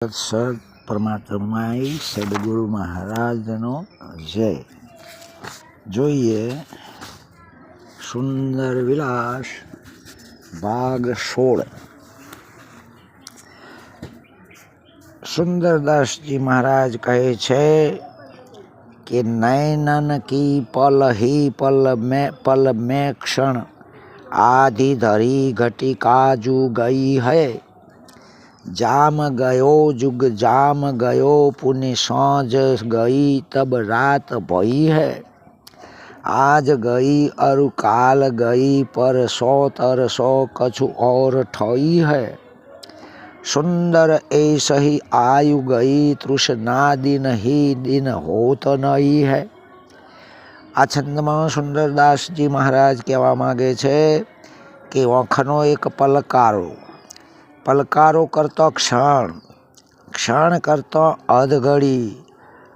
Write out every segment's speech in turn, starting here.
સદ પરમાત્માઈ સદગુરુ મહારાજનો જય. જોઈએ સુંદર વિલાસ ભાગ સોળ. સુંદરદાસજી મહારાજ કહે છે કે નયનન કી પલ હી પલ મે પલ મે ક્ષણ આધી ધરી ઘટિકા જુ ગઈ હૈ. જામ ગયો જુગ જામ ગયો, પુની સાંજ ગઈ, તબ રાત ભઈ હે. આજ ગઈ, અરુ કાલ ગઈ, પર સો તર સો કછુ ઓર ઠઈ હે. સુંદર એ સહી આયુ ગઈ તૃષ્ણા દિન હી દિન હોત નહીં હે. આ છંદમાં સુંદરદાસજી મહારાજ કહેવા માગે છે કે ઓખનો એક પલકારો પલકારો કરતો ક્ષણ ક્ષણ કરતો અધઘડી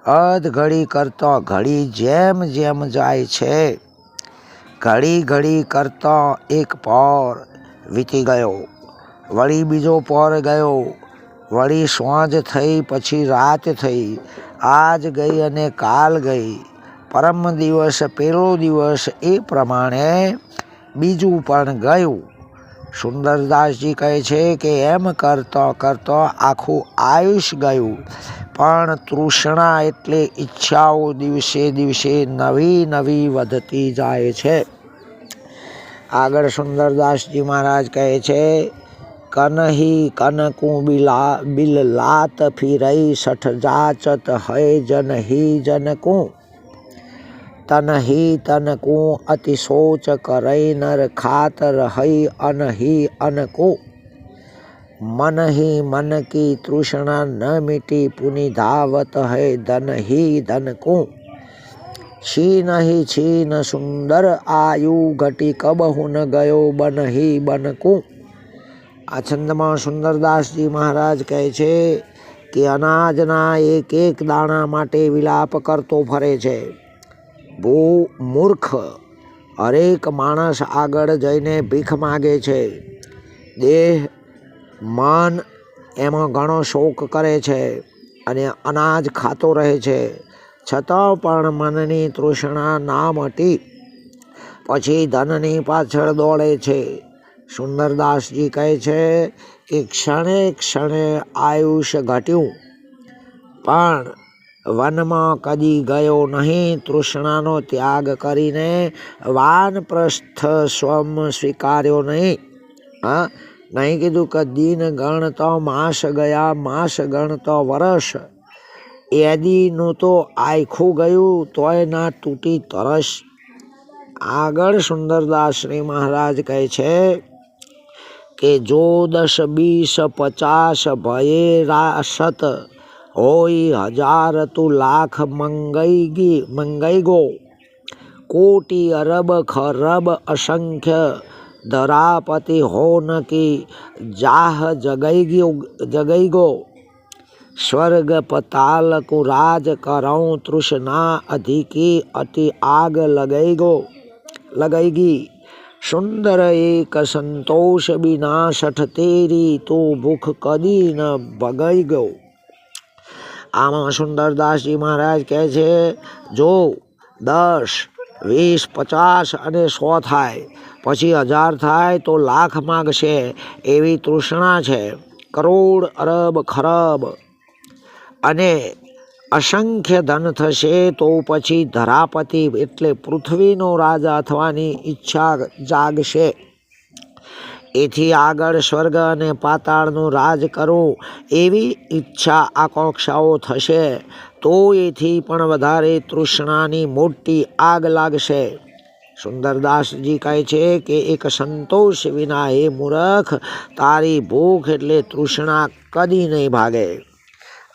અધઘડી કરતો ઘડી જેમ જેમ જાય છે, ઘડી ઘડી કરતો એક પોર વીતી ગયો, વળી બીજો પહોર ગયો, વળી સાંજ થઈ પછી રાત થઈ, આજ ગઈ અને કાલ ગઈ, પરમ દિવસ, પેલો દિવસ એ પ્રમાણે બીજું પણ ગયું. સુંદરદાસજી કહે છે કે એમ કરતો કરતો આખું આયુષ ગયું. પણ તૃષ્ણા એટલે ઈચ્છાઓ દિવસે દિવસે નવી નવી વધતી જાય છે. આગળ સુંદરદાસજી મહારાજ કહે છે, કનહી કનકું બિલા બિલ લાત ફિરઈ સઠ જાચત હૈ જન હી જનકું. તનહી તનકુ અતિ શોચ કરઈ નર ખાત રહી અનહી અનકુ મનહી મન કી તૃષ્ણા ન મીટી પુનિ ધાવત હૈ ધનહી ધનકુ છીનહી છીન સુંદર આયુ ઘટી કબહુન ગયો બનહી બનકુ આ છંદમાં સુંદરદાસજી મહારાજ કહે છે કે અનાજના એક એક દાણા માટે વિલાપ કરતો ફરે છે બહુ મૂર્ખ. હરેક માણસ આગળ જઈને ભીખ માગે છે. દેહ મન એમાં ઘણો શોક કરે છે અને અનાજ ખાતો રહે છે. છતાં પણ મનની તૃષ્ણા ના મટી પછી ધનની પાછળ દોડે છે. સુંદરદાસજી કહે છે કે ક્ષણે ક્ષણે આયુષ્ય ઘટ્યું. પણ વનમાં કદી ગયો નહીં, તૃષ્ણાનો ત્યાગ કરીને વાનપ્રસ્થ સ્વમ સ્વીકાર્યો નહીં. હા, નહીં કીધું કે દિન ગણતો માસ ગયા, માસ ગણતો વર્ષ એદીનું તો આખું ગયું, તોય ના તૂટી તરસ. આગળ સુંદરદાસ મહારાજ કહે છે કે, જો દસ બીસ પચાસ ભયે રાસત હોય હજાર તું લાખ મંગાઈ ગી, મંગઈ ગો. કોટી અરબ ખરબ અસંખ્ય ધરાપતિ હો ન કી જાહ જગઈ ગયો, જગઈ ગો. સ્વર્ગ પતાલ કુ રાજ કરઉં તૃષ્ણા અધિકી અતિ આગ લગઈ ગો, લગઈ ગઈ સુંદર એક સંતોષ બિના સઠ તેરી તું ભૂખ કદી ન ભગઈ ગયો આમાં સુંદરદાસજી મહારાજ કહે છે, જો દસ, વીસ, પચાસ અને સો થાય, પછી હજાર થાય તો લાખ માગશે, એવી તૃષ્ણા છે. કરોડ અરબ ખરબ. અને અસંખ્ય ધન થશે તો પછી ધરાપતિ એટલે પૃથ્વીનો રાજા થવાની ઈચ્છા જાગશે. એથી આગળ સ્વર્ગ અને પાતાળનું રાજ કરું એવી ઈચ્છા આકાંક્ષાઓ થશે. તો એથી પણ વધારે તૃષ્ણાની મોટી આગ લાગશે. સુંદરદાસજી કહે છે કે એક સંતોષ વિના એ મૂર્ખ, તારી ભૂખ એટલે તૃષ્ણા કદી નહીં ભાગે.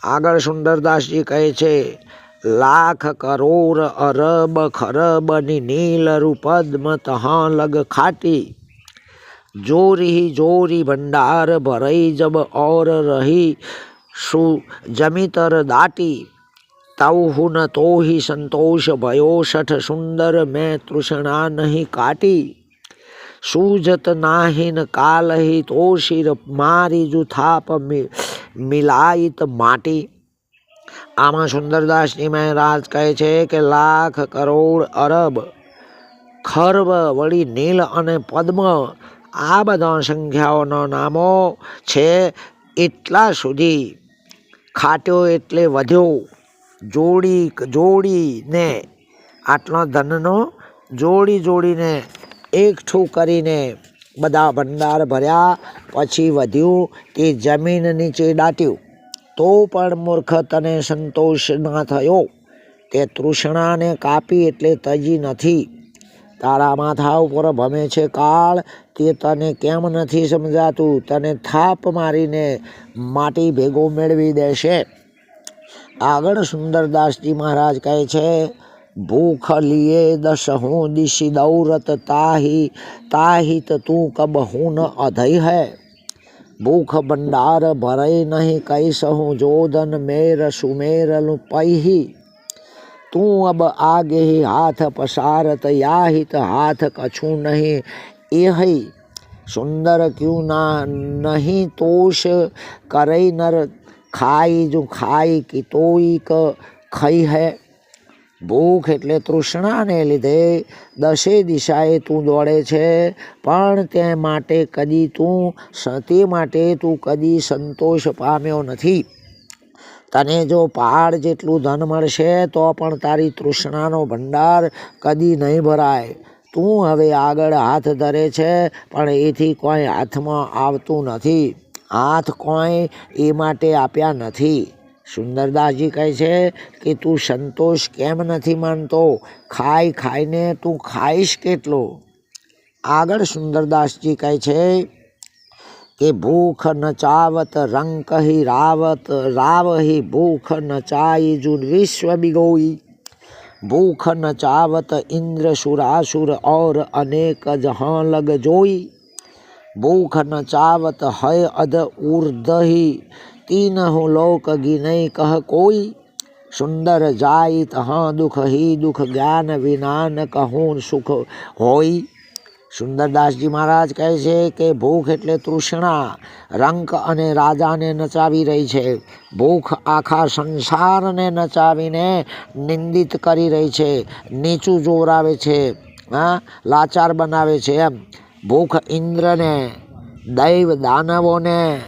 આગળ સુંદરદાસજી કહે છે, લાખ કરોડ અરબ ખરબની નીલ રૂપદ્મ તહા લગ ખાટી. જોરી જોરી ભંડાર ભરઈ જબ और रही सु जमितर दाटी तव हुन तो ही संतोष भयो सठ सुंदर मैं तृष्णा नहीं काटी सूझत नाहिन काल ही तो सिर मारी जु थाप મિલાયિત માટી આમાં સુંદરદાસજી મહારાજ કહે છે કે લાખ કરોડ અરબ ખર્વ વળી નીલ અને પદ્મ આ બધા સંખ્યાઓના નામો છે એટલા સુધી ખાટ્યો એટલે વધ્યો. જોડી જોડીને, આટલો ધનનો જોડી જોડીને એકઠું કરીને બધા ભંડાર ભર્યા, પછી વધ્યું તે જમીન નીચે દાટ્યું. તો પણ મૂર્ખ તને સંતોષ ના થયો તે તૃષ્ણાને કાપી એટલે તજી નથી. તારા માથા ઉપર ભમે છે કાળ તે તને કેમ નથી સમજાતું? તને થાપ મારીને માટી ભેગો મેળવી દેશે. આગળ સુંદરદાસજી મહારાજ કહે છે, ભૂખ લીએ દસ હું દિશી દૌરત તાહી તાહિત તું કબ હું ન અધય હૈ? ભૂખ ભંડાર ભરાય નહીં કહી સહું જોધન મેર સુમેર પૈહી તું અબ આગે હાથ પસારત, યાહિત હાથ કછું નહીં એ હૈ. સુંદર ક્યુ ના, નહીં તોષ કરઈ નર. ખાઈ જો ખાઈ કિતોઈ ક ખઈ હૈ. ભૂખ એટલે તૃષ્ણાને લીધે દશે દિશાએ તું દોડે છે. પણ તે માટે કદી તું તે માટે તું કદી સંતોષ પામ્યો નથી. તને જો પહાડ જેટલું ધન મળશે તો પણ તારી તૃષ્ણાનો ભંડાર કદી નહીં ભરાય. તું હવે આગળ હાથ ધરે છે, પણ એથી કોઈ હાથમાં આવતું નથી. હાથ કોઈ એ માટે આપ્યા નથી. સુંદરદાસજી કહે છે કે, તું સંતોષ કેમ નથી માનતો? ખાઈ ખાઈને તું ખાઈશ કેટલો? આગળ સુંદરદાસજી કહે છે કે, ભૂખ નચાવત રંગ હિ રાવત, રાવ હિ ભૂખ નચાઈ જુન વિશ્વ બિગોઈ. ભૂખ નચાવત ઇન્દ્ર સુરાસુર ઓર અનેક જહાં લગ જોઈ. ભૂખ નચાવત હય અધ ઉર્દહી તીન હું લોક ગિનય કહ કોઈ. સુંદર જાય તહાં દુઃખ, હી દુઃખ જ્ઞાન વિનાન કહું સુખ હોય. સુંદરદાસજી મહારાજ કહે છે કે ભૂખ એટલે તૃષ્ણા. રંક અને રાજાને નચાવી રહી છે. ભૂખ આખા સંસારને નચાવીને નિંદિત કરી રહી છે. નીચું જોરાવે છે, હા? લાચાર બનાવે છે એમ. ભૂખ ઇન્દ્રને, દૈવ દાનવોને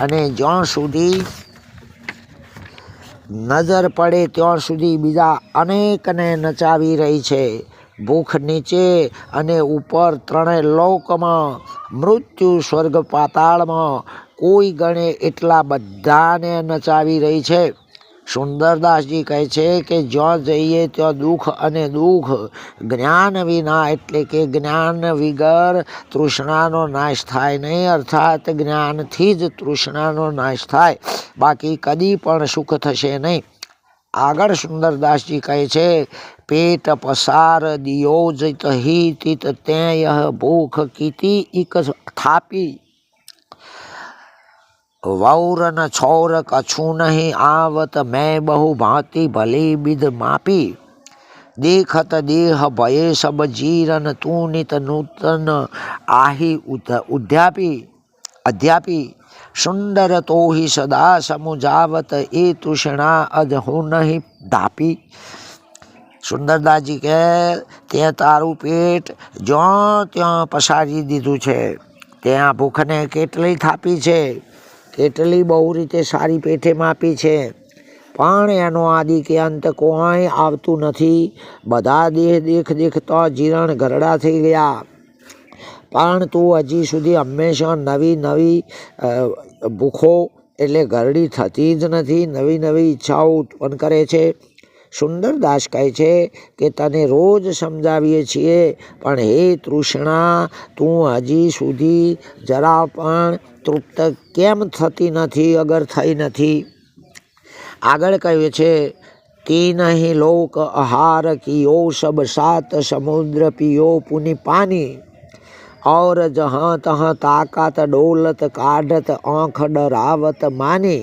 અને જ્યાં સુધી નજર પડે ત્યાં સુધી બીજા અનેકને નચાવી રહી છે. ભૂખ નીચે અને ઉપર ત્રણેય લોકમાં મૃત્યુ સ્વર્ગ પાતાળમાં કોઈ ગણે એટલા બધાને નચાવી રહી છે. સુંદરદાસજી કહે છે કે જ્યાં જઈએ ત્યાં દુઃખ અને દુઃખ. જ્ઞાન વિના એટલે કે જ્ઞાન વિગર તૃષ્ણાનો નાશ થાય નહીં, અર્થાત જ્ઞાનથી જ તૃષ્ણાનો નાશ થાય. બાકી કદી પણ સુખ થશે નહીં. આગળ સુંદરદાસજી કહે છે, પેટ પસાર દિયોજિત હિતિત તેય ભૂખ કીતી ઇક થાપી. વૌરન છોર કછું નહીં આવત મેં બહુ ભાંતિ ભલી બિદ માપી. દેખત દેહ ભયે સબ જીરન તું નિત નૂતન આહી ઉદ્યાપી અધ્યાપી. સુંદર તોહી સદા સમુજાવત એ તૃષ્ણા અજ હું નહીં ધાપી સુંદરદાસજી કે તે તારું પેટ જ્યાં ત્યાં પસારી દીધું છે. ત્યાં ભૂખને કેટલી થાપી છે, કેટલી બહુ રીતે સારી પેઠે માપી છે. પણ એનો આદિ કે અંત કોઈ આવતું નથી. બધા દેહ દેખ દેખતા જીરણ ગરડા થઈ ગયા. પણ તું હજી સુધી હંમેશા નવી નવી ભૂખો એટલે ઘરડી થતી જ નથી, નવી નવી ઈચ્છાઓ ઉત્પન્ન કરે છે. સુંદર દાસ કહે છે કે તને રોજ સમજાવીએ છીએ, પણ હે તૃષ્ણા, તું હજી સુધી જરા પણ તૃપ્ત કેમ થતી નથી, અગર થઈ નથી? આગળ કહે છે તીન લોક આહાર કિયો સબ સાત સમુદ્ર પીયો પુની પાણી और जहाँ तहाँ ताकत डोलत काढ़त आँख डरावत मानी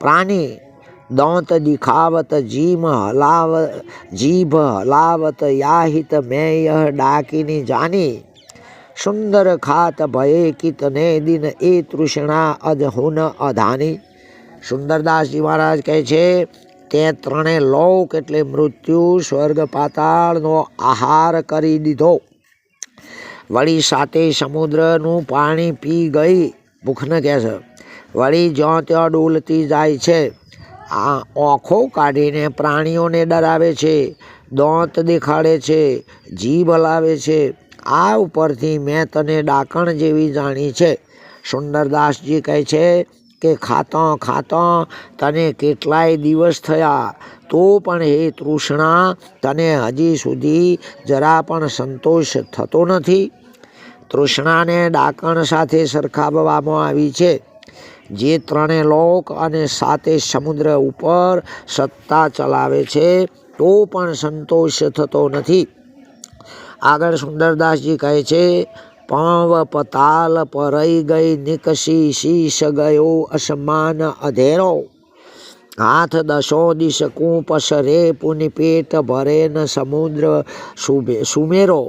प्राणी दांत दिखावत जीम हलाव जीभ हलावत याहित मैं यह डाकिनी जानी સુંદર ખાત ભયે કિતને દિન એ તૃષ્ણા અધહુન અધાની સુંદરદાસજી મહારાજ કહે છે તે ત્રણે લોક એટલે મૃત્યુ સ્વર્ગ પાતાળનો આહાર કરી દીધો વળી સાતે સમુદ્રનું પાણી પી ગઈ. ભૂખને કહે છે, વળી જ્યાં ત્યાં ડોલતી જાય છે. આ આંખો કાઢીને પ્રાણીઓને ડરાવે છે, દોંત દેખાડે છે, જીભ હલાવે છે. આ ઉપરથી મેં તને ડાકણ જેવી જાણી છે. સુંદરદાસજી કહે છે કે ખાતો ખાતો, તને કેટલાય દિવસ થયા. તો પણ હે તૃષ્ણા, તને હજી સુધી જરા પણ સંતોષ થતો નથી. તૃષ્ણાને ડાકણ સાથે સરખાવવામાં આવી છે. જે ત્રણે લોક અને સાતે સમુદ્ર ઉપર સત્તા ચલાવે છે, તો પણ સંતોષ થતો નથી. આગળ સુંદરદાસજી કહે છે પવ પતાલ પરઈ ગઈ નિકસી શીશ ગયો અસમાન અધેરો. હાથ દશો દિશ કૂપસ શરે પુનિ પેટ ભરે ન સમુદ્ર સુબે સુમેરો.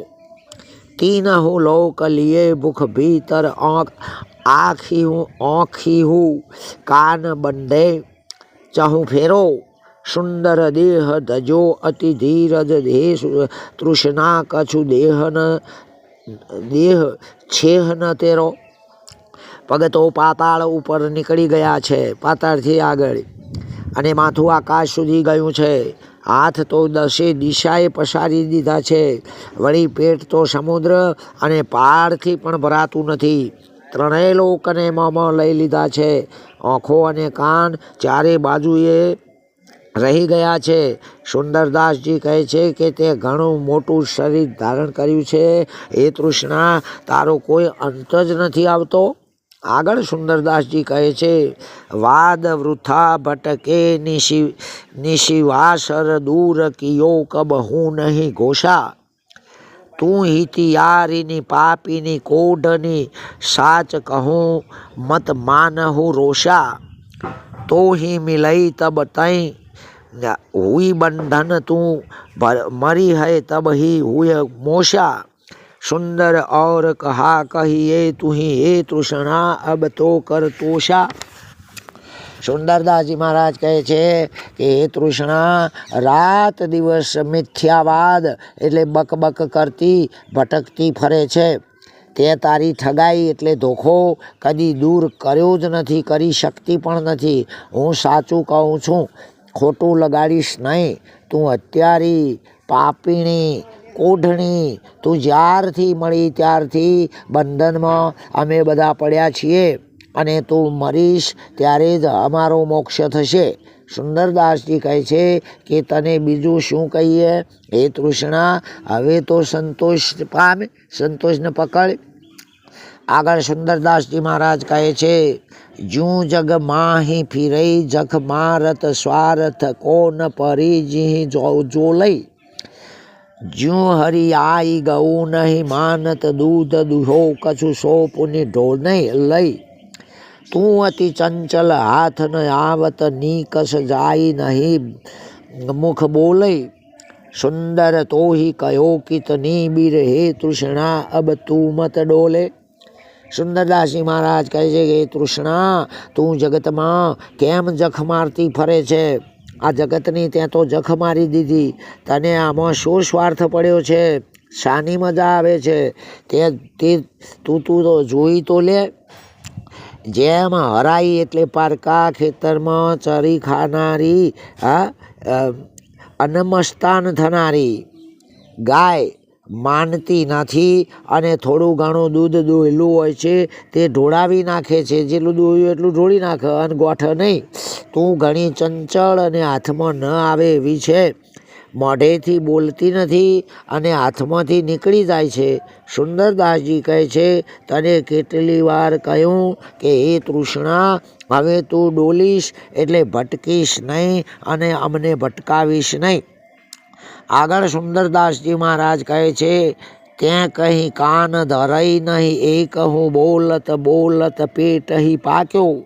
તીન હું લોક લીએ ભૂખ ભીતર આંખ આખી હું આંખી હું કાન બંધે ચહું ફેરો. સુંદર દેહ ધજો અતિ ધીરજ દેહ તૃષ્ણા કછુ દેહન દેહ છેહ ન તેરો ભગતો પાતાળ ઉપર નીકળી ગયા છે, પાતાળથી આગળ. અને માથું આકાશ સુધી ગયું છે. હાથ તો દશે દિશાએ પસારી દીધા છે. વળી પેટ તો સમુદ્ર અને પહાડથી પણ ભરાતું નથી. ત્રણેય લોકને મમ લઈ લીધા છે. આંખો અને કાન ચારે બાજુએ રહી ગયા છે. સુંદરદાસજી કહે છે કે તે ઘણું મોટું શરીર ધારણ કર્યું છે. હે તૃષ્ણા, તારો કોઈ અંત જ નથી આવતો? આગળ સુંદરદાસજી કહે છે, વાદ વૃથા ભટકે નિશિ, નિશિવાસર દૂર કિયો કબ હું નહીં ઘોષા? તું હિતિયારીની પાપીની કોઢની સાચ કહું, મત માનહું રોષા? તો હિ મિલઈ તબ તઈ હુઈ બંધન તું મરી હૈ તબ હી હુય મોશા. સુંદર ઔર કહા કહી કહીએ તુહી હે તૃષ્ણા, અબ તો કર તોષા સુંદરદાસજી મહારાજ કહે છે કે હે તૃષ્ણા, રાત દિવસ મિથ્યાવાદ એટલે બકબક કરતી, ભટકતી ફરે છે. તે તારી ઠગાઈ એટલે ધોખો કદી દૂર કર્યો જ નથી, કરી શકતી પણ નથી. હું સાચું કહું છું ખોટું લગાડીશ નહીં. તું અત્યારી, પાપીણી, કોઢણી, તું જ્યારથી મળી ત્યારથી બંધનમાં અમે બધા પડ્યા છીએ અને તું મરીશ ત્યારે જ અમારો મોક્ષ થશે. સુંદરદાસજી કહે છે કે તને બીજું શું કહીએ? હે તૃષ્ણા, હવે તો સંતોષ પામે, સંતોષને પકડ. આગળ સુંદરદાસજી મહારાજ કહે છે જું જગ માહી ફિરઈ, જખ મારત સ્વાર્થ કોન પરી જી, જો લઈ. જ્યું હરી આઈ ગઉં નહીં માનત દૂધ દુહો, કછું સો પુની ઢોળ નહીં લઈ. તું અતિ ચંચલ હાથ ન આવત, નીકસ જાય નહીં, મુખ બોલઈ. સુંદર તોહી કયો કિતની બીર હે તૃષ્ણા, અબ તું મત ડોલે. સુંદરદાસજી મહારાજ કહે છે કે તૃષ્ણા, તું જગતમાં કેમ જખ મારતી ફરે છે? આ જગતની ત્યાં તો જખ મારી દીધી. તને આમાં શું સ્વાર્થ પડ્યો છે? શાની મજા આવે છે? તે તે, તું તું તો જોઈ તો લે. જેમ હરાઈ એટલે પારકા ખેતરમાં ચરી ખાનારી, હા અનમસ્તાન થનારી ગાય માનતી નથી અને થોડું ઘણું દૂધ દોહેલું હોય છે તે ઢોળાવી નાખે છે. જેટલું દોહ્યું એટલું ઢોળી નાખે અને ગોઠ નહીં. તું ઘણી ચંચળ અને હાથમાં ન આવે એવી છે. મોઢેથી બોલતી નથી અને હાથમાંથી નીકળી જાય છે. સુંદરદાસજી કહે છે, તને કેટલી વાર કહ્યું કે, હે તૃષ્ણા, હવે તું ડોલીશ એટલે ભટકીશ નહીં અને અમને ભટકાવીશ નહીં. આગળ સુંદરદાસજી મહારાજ કહે છે ત્યાં કહી કાન ધરાઈ નહીં, એક હું બોલત બોલત પેટ હી પાક્યો.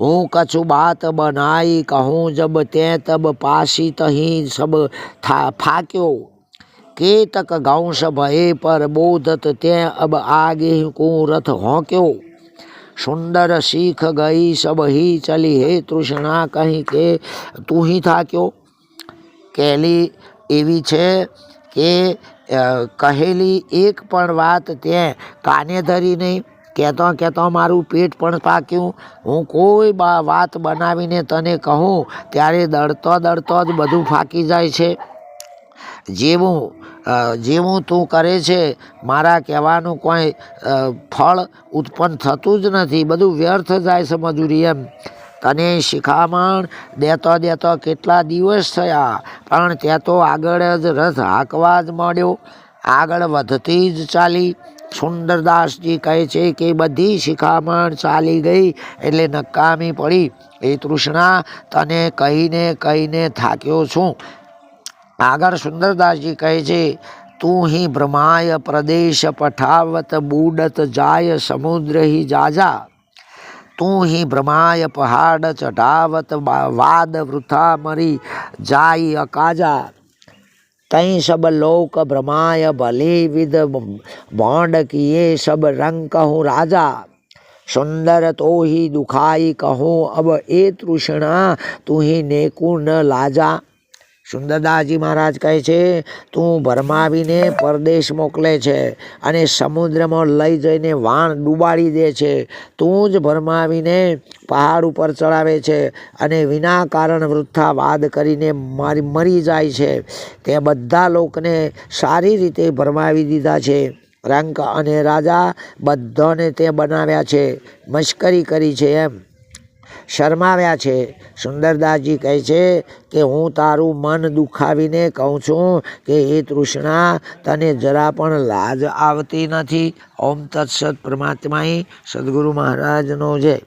હું કછું બાત બનાઈ કહું જબ તે તબ પાસી તહીં સબ ફાક્યો. કેતક ગૌશ ભય પર બોધત ત્યાં અબ આગે કુરથ હોંક્યો. સુંદર શીખ ગઈ સબ હી ચલી હે તૃષ્ણા કહી કે તું હી થાક્યો. કહેલી એવી છે કે કહેલી એક પણ વાત તે કાને ધરી નહીં. કહેતો કહેતો, મારું પેટ પણ પાક્યું. હું કોઈ વાત બનાવીને તને કહું, ત્યારે દળતો દળતો જ બધું ફાકી જાય છે. જેવું જેવું તું કરે છે, મારા કહેવાનું કોઈ ફળ ઉત્પન્ન થતું જ નથી. બધું વ્યર્થ જાય છે મજૂરી એમ. તને શિખામણ દેતો દેતો કેટલા દિવસ થયા, પણ ત્યાં તો આગળ જ રથ હાંકવા જ મળ્યો આગળ વધતી જ ચાલી. સુંદરદાસજી કહે છે કે બધી શિખામણ ચાલી ગઈ એટલે નકામી પડી. એ તૃષ્ણા તને કહીને કહીને થાક્યો છું. આગળ સુંદરદાસજી કહે છે, તું હિ ભ્રમાય પ્રદેશ પઠાવત બુડત જાય સમુદ્ર હિ જાજા. તું હિ ભ્રમાય પહાડ ચઢાવત વાદ વૃથા મરી જાય અકાજા. તઈ સબ લોક ભ્રમાય ભલે વિદ ભોંડ કિયે સબ રંગ કહું રાજા. સુંદર તો હિ દુખાઈ કહું અબ એ તૃષ્ણા તું નેકુ ન લાજા. સુંદરદાસજી મહારાજ કહે છે, તું ભરમાવીને પરદેશ મોકલે છે અને સમુદ્રમાં લઈ જઈને વાણ ડૂબાડી દે છે. તું જ ભરમાવીને પહાડ ઉપર ચડાવે છે અને વિના કારણ વૃથા વાદ કરીને મારી, મરી જાય છે. તે બધા લોકોને સારી રીતે ભરમાવી દીધા છે. રંક અને રાજા બધાને તે બનાવ્યા છે. મશ્કરી કરી છે એમ. શરમાવ્યા છે. સુંદરદાસજી કહે છે કે, હું તારું મન દુખાવીને કહું છું કે એ તૃષ્ણા, તને જરા પણ લાજ આવતી નથી. ઓમ તત્સત પરમાત્માએ સદગુરુ મહારાજનો જય.